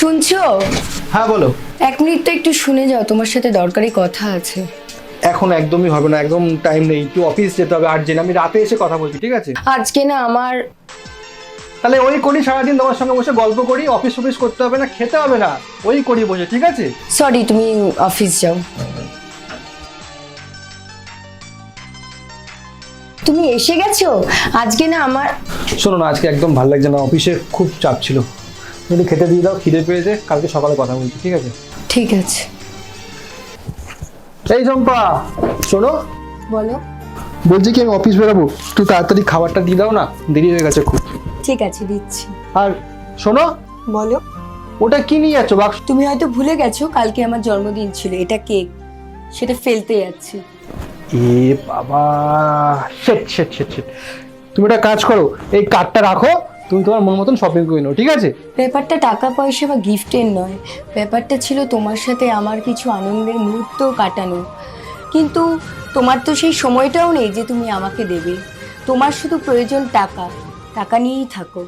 শুনছো? হ্যাঁ বলো। এক মিনিট তো একটু শুনে যাও তোমার সাথে দরকারি কথা আছে। এখন একদমই হবে না একদম টাইম নেই একটু অফিস যেতে হবে আর্জেন্ট আমি রাতে এসে কথা বলছি ঠিক আছে? আজকে না আমার তাহলে ওই করি সারাদিন তোমার সঙ্গে বসে গল্প করি অফিস অফিস করতে হবে না খেতে হবে না ওই করি বসে ঠিক আছে? সরি তুমি অফিস যাও। তুমি এসে গেছো? আজকে না আমার শোনো না আজকে একদম ভালো লাগছে না অফিসে খুব চাপ ছিল। একটু খেতে দিয়ে দাও খিদে পেয়েছে কালকে সকালে কথা বলছি ঠিক আছে? ঠিক আছে। এই চম্পা শোনো। বলো। বলছি কি আমি অফিস বেরোবো। একটু তাড়াতাড়ি খাবারটা দিয়ে দাও না দেরি হয়ে গেছে খুব। ঠিক আছে দিচ্ছি। আর শোনো বলো। ওটা কি নিয়ে যাচ্ছ? বাক্স তুমি হয়তো ভুলে গেছো কালকে আমার জন্মদিন ছিল এটা কেক। সেটা ফেলতে যাচ্ছি। এ বাবা শেট শেট শেট শেট তুমি একটা কাজ করো এই কার্ডটা রাখো তুমি তোমার মন মতন শপিং করে নাও, ঠিক আছে? ব্যাপারটা টাকা পয়সা বা গিফটের নয়। ব্যাপারটা ছিল তোমার সাথে আমার কিছু আনন্দের মুহূর্ত কাটানো। কিন্তু তোমার তো সেই সময়টাও নেই যে তুমি আমাকে দেবে। তোমার শুধু প্রয়োজন টাকা। টাকা নিয়েই থাকো।